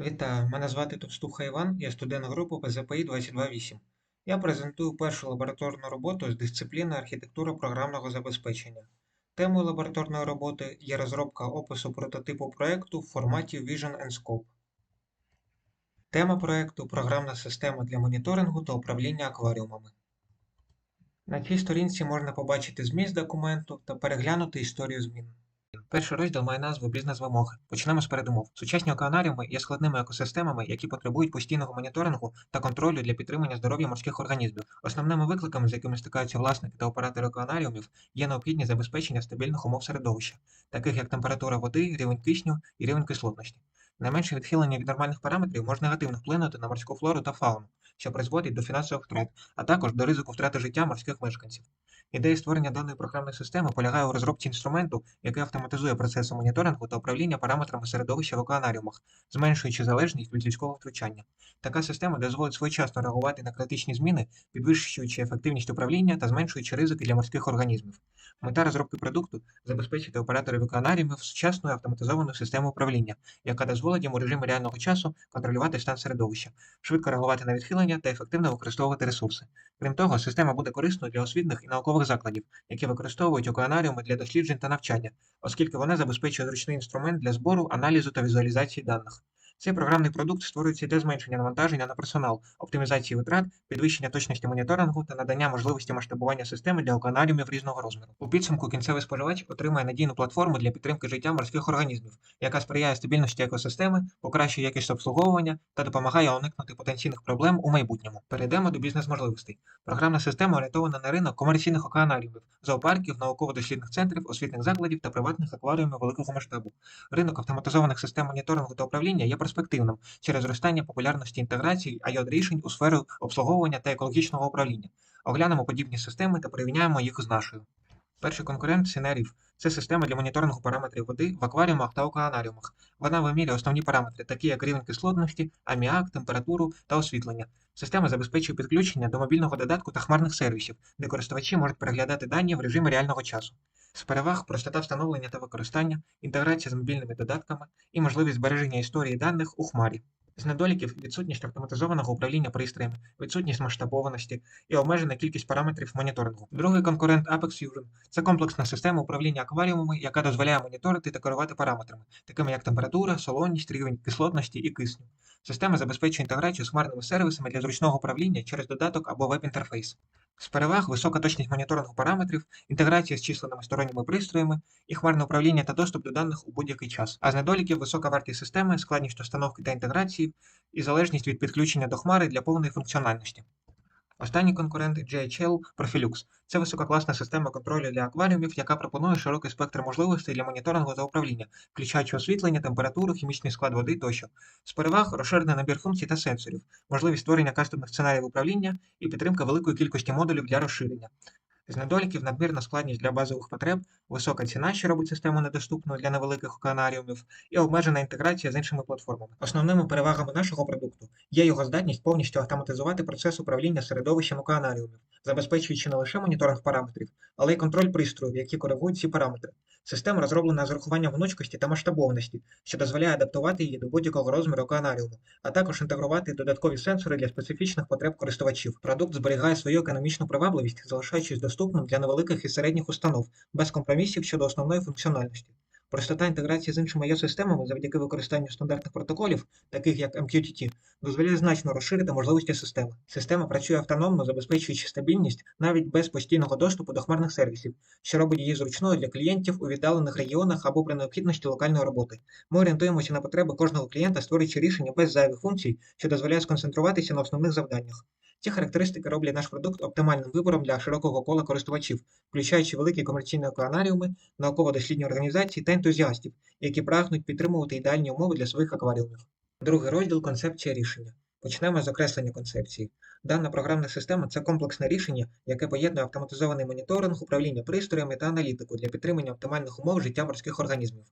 Вітаю, мене звати Товстуха Іван, я студент групи ПЗПІ 228. Я презентую першу лабораторну роботу з дисципліни архітектура програмного забезпечення. Темою лабораторної роботи є розробка опису прототипу проекту в форматі Vision and Scope. Тема проекту програмна система для моніторингу та управління акваріумами. На цій сторінці можна побачити зміст документу та переглянути історію змін. Перший розділ має назву Бізнес-вимоги. Почнемо з передумов. Сучасні океанаріуми є складними екосистемами, які потребують постійного моніторингу та контролю для підтримання здоров'я морських організмів. Основними викликами, з якими стикаються власники та оператори океанаріумів, є необхідність забезпечення стабільних умов середовища, таких як температура води, рівень кисню і рівень кислотності. Найменше відхилення від нормальних параметрів може негативно вплинути на морську флору та фауну, що призводить до фінансових втрат, а також до ризику втрати життя морських мешканців. Ідея створення даної програмної системи полягає у розробці інструменту, який автоматизує процеси моніторингу та управління параметрами середовища в океанаріумах, зменшуючи залежність від людського втручання. Така система дозволить своєчасно реагувати на критичні зміни, підвищуючи ефективність управління та зменшуючи ризики для морських організмів. Мета розробки продукту забезпечити операторів океанаріумів сучасною автоматизованою системою управління, яка дозволить їм у режимі реального часу контролювати стан середовища, швидко реагувати на відхилення та ефективно використовувати ресурси. Крім того, система буде корисною для освітних і наукових закладів, які використовують океанаріуми для досліджень та навчання, оскільки вона забезпечує зручний інструмент для збору, аналізу та візуалізації даних. Цей програмний продукт створюється для зменшення навантаження на персонал, оптимізації витрат, підвищення точності моніторингу та надання можливості масштабування системи для океанаріумів різного розміру. У підсумку кінцевий споживач отримає надійну платформу для підтримки життя морських організмів, яка сприяє стабільності екосистеми, покращує якість обслуговування та допомагає уникнути потенційних проблем у майбутньому. Перейдемо до бізнес-можливостей. Програмна система орієнтована на ринок комерційних океанаріумів, зоопарків, науково-дослідних центрів, освітних закладів та приватних акваріумів великого масштабу. Ринок автоматизованих систем моніторингу та управління є перспективним через зростання популярності інтеграції IoT рішень у сферу обслуговування та екологічного управління. Оглянемо подібні системи та порівняємо їх з нашою. Перший конкурент Synerif – це система для моніторингу параметрів води в акваріумах та океанаріумах. Вона вимірює основні параметри, такі як рівень кислотності, аміак, температуру та освітлення. Система забезпечує підключення до мобільного додатку та хмарних сервісів, де користувачі можуть переглядати дані в режимі реального часу. З переваг простота встановлення та використання, інтеграція з мобільними додатками і можливість збереження історії даних у хмарі. З недоліків відсутність автоматизованого управління пристроями, відсутність масштабованості і обмежена кількість параметрів моніторингу. Другий конкурент Apex Fusion – це комплексна система управління акваріумами, яка дозволяє моніторити та керувати параметрами, такими як температура, солоність, рівень кислотності і кисню. Система забезпечує інтеграцію з хмарними сервісами для зручного управління через додаток або веб-інтерфейс. З переваг висока точність моніторингу параметрів, інтеграція з численними сторонніми пристроями і хмарне управління та доступ до даних у будь-який час. А з недоліків висока вартість системи, складність установки та інтеграції і залежність від підключення до хмари для повної функціональності. Останній конкурент JHL Profilux – це висококласна система контролю для акваріумів, яка пропонує широкий спектр можливостей для моніторингу та управління, включаючи освітлення, температуру, хімічний склад води тощо. З переваг розширений набір функцій та сенсорів, можливість створення кастомних сценаріїв управління і підтримка великої кількості модулів для розширення. З недоліків надмірна складність для базових потреб, висока ціна, що робить систему недоступною для невеликих океанаріумів, і обмежена інтеграція з іншими платформами. Основними перевагами нашого продукту є його здатність повністю автоматизувати процес управління середовищем океанаріумів, забезпечуючи не лише моніторинг параметрів, але й контроль пристроїв, які коригують ці параметри. Система розроблена з урахуванням гнучкості та масштабованості, що дозволяє адаптувати її до будь-якого розміру океанаріуму, а також інтегрувати додаткові сенсори для специфічних потреб користувачів. Продукт зберігає свою економічну привабливість, залишаючись доступним для невеликих і середніх установ, без компромісів щодо основної функціональності. Простота інтеграції з іншими є-системами завдяки використанню стандартних протоколів, таких як MQTT, дозволяє значно розширити можливості системи. Система працює автономно, забезпечуючи стабільність навіть без постійного доступу до хмарних сервісів, що робить її зручною для клієнтів у віддалених регіонах або при необхідності локальної роботи. Ми орієнтуємося на потреби кожного клієнта, створюючи рішення без зайвих функцій, що дозволяє сконцентруватися на основних завданнях. Ці характеристики роблять наш продукт оптимальним вибором для широкого кола користувачів, включаючи великі комерційні океанаріуми, науково-дослідні організації та ентузіастів, які прагнуть підтримувати ідеальні умови для своїх акваріумів. Другий розділ концепція рішення. Почнемо з окреслення концепції. Дана програмна система це комплексне рішення, яке поєднує автоматизований моніторинг, управління пристроями та аналітику для підтримання оптимальних умов життя морських організмів.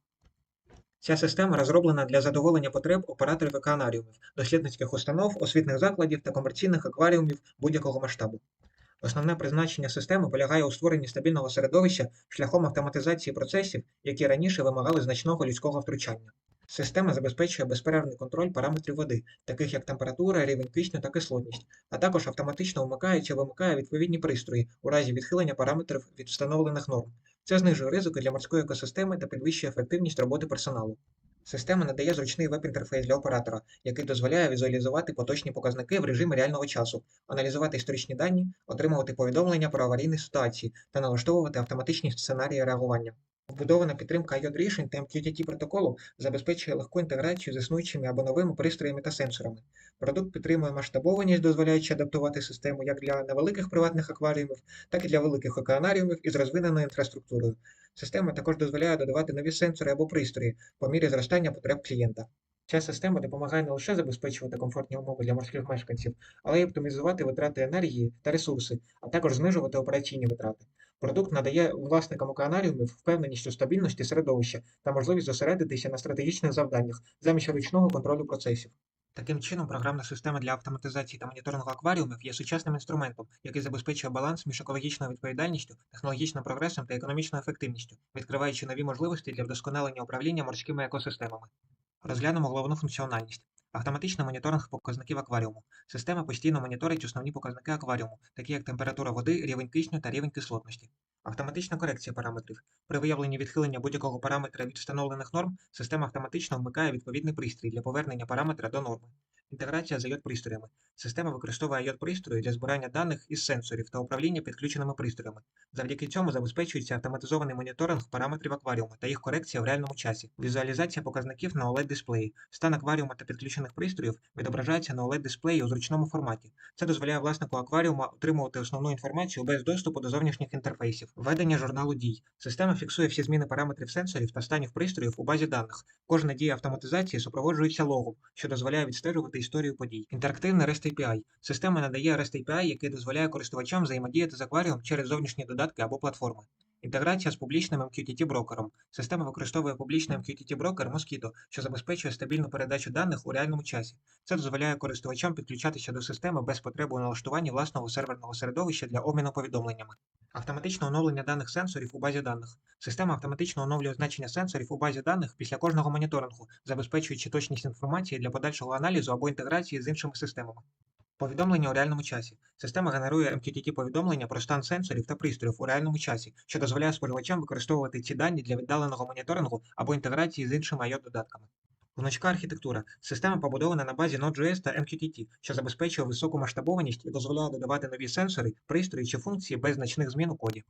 Ця система розроблена для задоволення потреб операторів океанаріумів, дослідницьких установ, освітних закладів та комерційних акваріумів будь-якого масштабу. Основне призначення системи полягає у створенні стабільного середовища шляхом автоматизації процесів, які раніше вимагали значного людського втручання. Система забезпечує безперервний контроль параметрів води, таких як температура, рівень кисню та кислотність, а також автоматично вмикає чи вимикає відповідні пристрої у разі відхилення параметрів від встановлених норм. Це знижує ризики для морської екосистеми та підвищує ефективність роботи персоналу. Система надає зручний веб-інтерфейс для оператора, який дозволяє візуалізувати поточні показники в режимі реального часу, аналізувати історичні дані, отримувати повідомлення про аварійні ситуації та налаштовувати автоматичні сценарії реагування. Вбудована підтримка IOT рішень та MQTT протоколу забезпечує легку інтеграцію з існуючими або новими пристроями та сенсорами. Продукт підтримує масштабованість, дозволяючи адаптувати систему як для невеликих приватних акваріумів, так і для великих океанаріумів із розвиненою інфраструктурою. Система також дозволяє додавати нові сенсори або пристрої по мірі зростання потреб клієнта. Ця система допомагає не лише забезпечувати комфортні умови для морських мешканців, але й оптимізувати витрати енергії та ресурси, а також знижувати операційні витрати. Продукт надає власникам океанаріумів впевненість у стабільності середовища та можливість зосередитися на стратегічних завданнях замість ручного контролю процесів. Таким чином, програмна система для автоматизації та моніторингу акваріумів є сучасним інструментом, який забезпечує баланс між екологічною відповідальністю, технологічним прогресом та економічною ефективністю, відкриваючи нові можливості для вдосконалення управління морськими екосистемами. Розглянемо головну функціональність. Автоматичний моніторинг показників акваріуму. Система постійно моніторить основні показники акваріуму, такі як температура води, рівень кисню та рівень кислотності. Автоматична корекція параметрів. При виявленні відхилення будь-якого параметра від встановлених норм, система автоматично вмикає відповідний пристрій для повернення параметра до норми. Інтеграція з IOT-пристроями. Система використовує IOT-пристрої для збирання даних із сенсорів та управління підключеними пристроями. Завдяки цьому забезпечується автоматизований моніторинг параметрів акваріуму та їх корекція в реальному часі. Візуалізація показників на OLED-дисплеї. Стан акваріума та підключених пристроїв відображається на OLED-дисплеї у зручному форматі. Це дозволяє власнику акваріума отримувати основну інформацію без доступу до зовнішніх інтерфейсів. Ведення журналу дій. Система фіксує всі зміни параметрів сенсорів та станів пристроїв у базі даних. Кожна дія автоматизації супроводжується логом, що дозволяє відстежувати історію подій. Інтерактивний REST API. Система надає REST API, який дозволяє користувачам взаємодіяти з акваріум через зовнішні додатки або платформи. Інтеграція з публічним MQTT-брокером. Система використовує публічний MQTT-брокер Mosquito, що забезпечує стабільну передачу даних у реальному часі. Це дозволяє користувачам підключатися до системи без потреби у налаштуванні власного серверного середовища для обміну повідомленнями. Автоматичне оновлення даних сенсорів у базі даних. Система автоматично оновлює значення сенсорів у базі даних після кожного моніторингу, забезпечуючи точність інформації для подальшого аналізу або інтеграції з іншими системами. Повідомлення у реальному часі. Система генерує MQTT-повідомлення про стан сенсорів та пристроїв у реальному часі, що дозволяє споживачам використовувати ці дані для віддаленого моніторингу або інтеграції з іншими IO-додатками. Гнучка архітектура. Система побудована на базі Node.js та MQTT, що забезпечує високу масштабованість і дозволяє додавати нові сенсори, пристрої чи функції без значних змін у коді.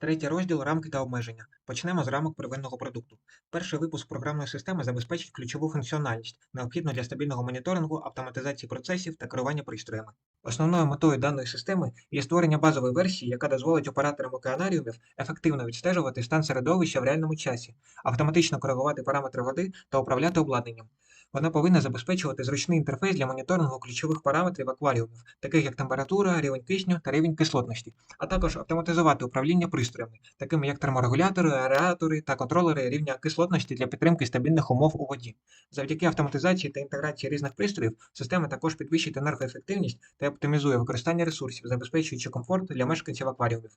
Третій розділ рамки та обмеження. Почнемо з рамок первинного продукту. Перший випуск програмної системи забезпечить ключову функціональність, необхідну для стабільного моніторингу, автоматизації процесів та керування пристроями. Основною метою даної системи є створення базової версії, яка дозволить операторам океанаріумів ефективно відстежувати стан середовища в реальному часі, автоматично коригувати параметри води та управляти обладнанням. Вона повинна забезпечувати зручний інтерфейс для моніторингу ключових параметрів акваріумів, таких як температура, рівень кисню та рівень кислотності, а також автоматизувати управління пристроями, такими як терморегулятори, аератори та контролери рівня кислотності для підтримки стабільних умов у воді. Завдяки автоматизації та інтеграції різних пристроїв система також підвищить енергоефективність та оптимізує використання ресурсів, забезпечуючи комфорт для мешканців акваріумів.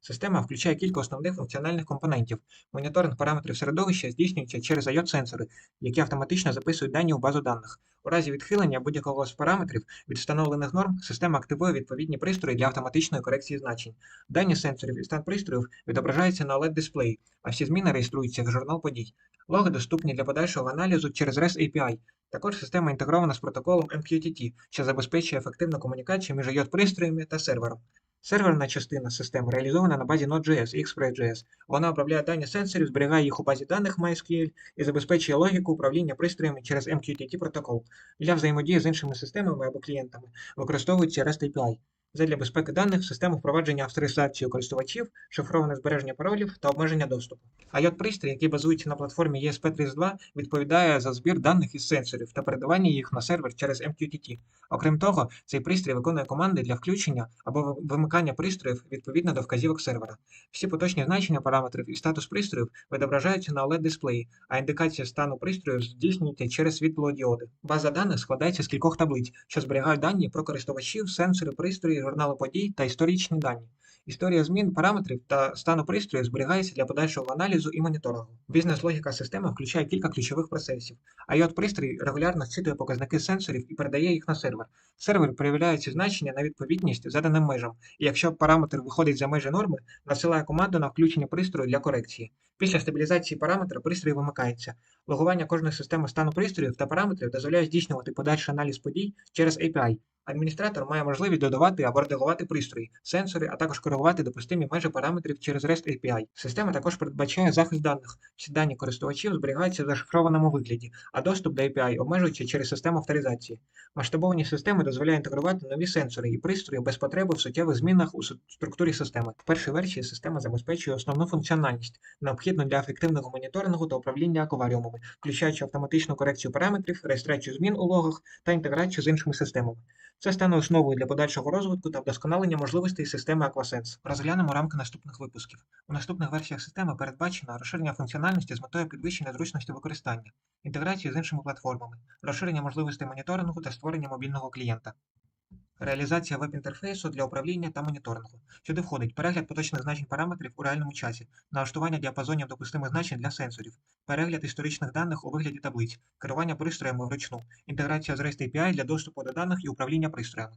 Система включає кілька основних функціональних компонентів. Моніторинг параметрів середовища здійснюється через IOT-сенсори, які автоматично записують дані у базу даних. У разі відхилення будь-якого з параметрів від встановлених норм система активує відповідні пристрої для автоматичної корекції значень. Дані сенсорів і стан пристроїв відображаються на LED-дисплеї, а всі зміни реєструються в журнал подій. Логи доступні для подальшого аналізу через REST API. Також система інтегрована з протоколом MQTT, що забезпечує ефективну комунікацію між IOT-пристроями та сервером. Серверна частина системи реалізована на базі Node.js Express.js. Вона обробляє дані сенсорів, зберігає їх у базі даних MySQL і забезпечує логіку управління пристроями через MQTT протокол. Для взаємодії з іншими системами або клієнтами використовується REST API. Задля безпеки даних систему впровадження авторизацію користувачів, шифроване збереження паролів та обмеження доступу. IOT пристрій, який базується на платформі ESP32, відповідає за збір даних із сенсорів та передавання їх на сервер через MQTT. Окрім того, цей пристрій виконує команди для включення або вимикання пристроїв відповідно до вказівок сервера. Всі поточні значення параметрів і статус пристроїв відображаються на OLED-дисплеї, а індикація стану пристрою здійснюється через світлодіоди. База даних складається з кількох таблиць, що зберігають дані про користувачів, сенсори, пристрої журнали подій та історичні дані. Історія змін параметрів та стану пристрою зберігається для подальшого аналізу і моніторингу. Бізнес-логіка системи включає кілька ключових процесів. iot пристрій регулярно зчитує показники сенсорів і передає їх на сервер. Сервер перевіряє ці значення на відповідність заданим межам, і якщо параметр виходить за межі норми, надсилає команду на включення пристрою для корекції. Після стабілізації параметра пристрій вимикається. Логування кожної системи стану пристроїв та параметрів дозволяє здійснювати подальший аналіз подій через API. Адміністратор має можливість додавати або редагувати пристрої, сенсори, а також коригувати допустимі межі параметрів через REST API. Система також передбачає захист даних. Всі дані користувачів зберігаються в зашифрованому вигляді, а доступ до API обмежується через систему авторизації. Масштабовані системи дозволяють інтегрувати нові сенсори і пристрої без потреби в суттєвих змінах у структурі системи. В першій версії система забезпечує основну функціональність, необхідну для ефективного моніторингу та управління акваріумами, включаючи автоматичну корекцію параметрів, реєстрацію змін у логах та інтеграцію з іншими системами. Це стане основою для подальшого розвитку та вдосконалення можливостей системи Aquasense. Розглянемо рамки наступних випусків. У наступних версіях системи передбачено розширення функціональності з метою підвищення зручності використання, інтеграцію з іншими платформами, розширення можливостей моніторингу та створення мобільного клієнта. Реалізація веб-інтерфейсу для управління та моніторингу. Сюди входить перегляд поточних значень параметрів у реальному часі, налаштування діапазонів допустимих значень для сенсорів, перегляд історичних даних у вигляді таблиць, керування пристроями вручну, інтеграція з REST API для доступу до даних і управління пристроями.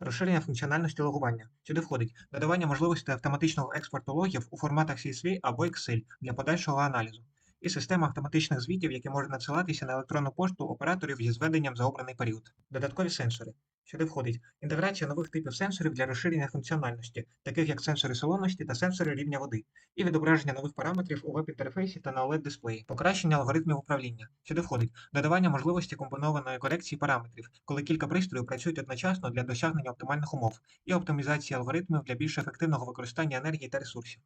Розширення функціональності логування. Сюди входить додавання можливості автоматичного експорту логів у форматах CSV або Excel для подальшого аналізу, і система автоматичних звітів, які можуть надсилатися на електронну пошту операторів зі зведенням за обраний період. Додаткові сенсори. Сюди входить інтеграція нових типів сенсорів для розширення функціональності, таких як сенсори солоності та сенсори рівня води, і відображення нових параметрів у веб-інтерфейсі та на OLED-дисплеї, покращення алгоритмів управління. Сюди входить додавання можливості компонованої корекції параметрів, коли кілька пристроїв працюють одночасно для досягнення оптимальних умов, і оптимізація алгоритмів для більш ефективного використання енергії та ресурсів.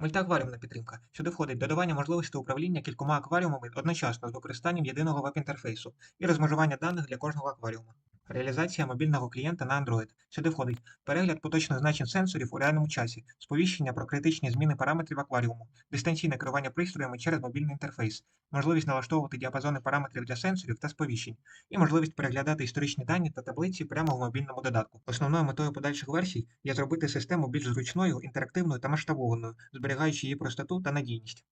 Мультиакваріумна підтримка. Сюди входить додавання можливості управління кількома акваріумами одночасно з використанням єдиного веб-інтерфейсу і розмежування даних для кожного акваріума. Реалізація мобільного клієнта на Android. Сюди входить перегляд поточних значень сенсорів у реальному часі, сповіщення про критичні зміни параметрів акваріуму, дистанційне керування пристроями через мобільний інтерфейс, можливість налаштовувати діапазони параметрів для сенсорів та сповіщень, і можливість переглядати історичні дані та таблиці прямо в мобільному додатку. Основною метою подальших версій є зробити систему більш зручною, інтерактивною та масштабованою, зберігаючи її простоту та надійність.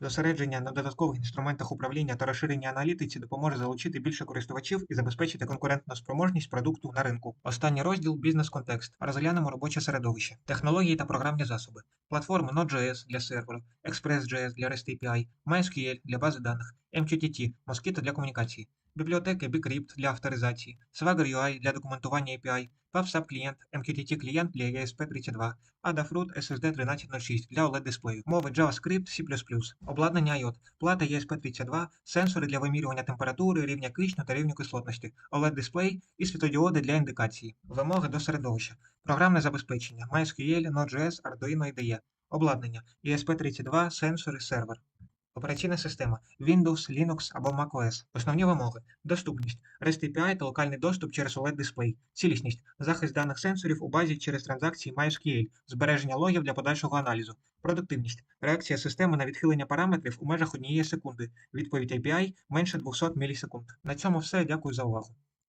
Зосередження на додаткових інструментах управління та розширення аналітиці допоможе залучити більше користувачів і забезпечити конкурентну спроможність продукту на ринку. Останній розділ бізнес-контекст. Розглянемо робоче середовище, технології та програмні засоби, платформи Node.js для серверу, Express.js для REST API, MySQL для бази даних, MQTT, Mosquito для комунікації, бібліотеки Bcrypt для авторизації, Swagger UI для документування API, PubSub клієнт, MQTT клієнт для ESP32, Adafruit SSD 1306 для OLED-дисплею, мови JavaScript, C++, обладнання IOT, плата ESP32, сенсори для вимірювання температури, рівня кисню та рівню кислотності, OLED-дисплей і світодіоди для індикації, вимоги до середовища, програмне забезпечення, MySQL, Node.js, Arduino IDE, обладнання ESP32, сенсори, сервер. Операційна система Windows, Linux або macOS. Основні вимоги: доступність, REST API та локальний доступ через OLED-дисплей, цілісність, захист даних сенсорів у базі через транзакції MySQL, збереження логів для подальшого аналізу, продуктивність, реакція системи на відхилення параметрів у межах однієї секунди, відповідь API менше 200 мілісекунд. На цьому все. Дякую за увагу.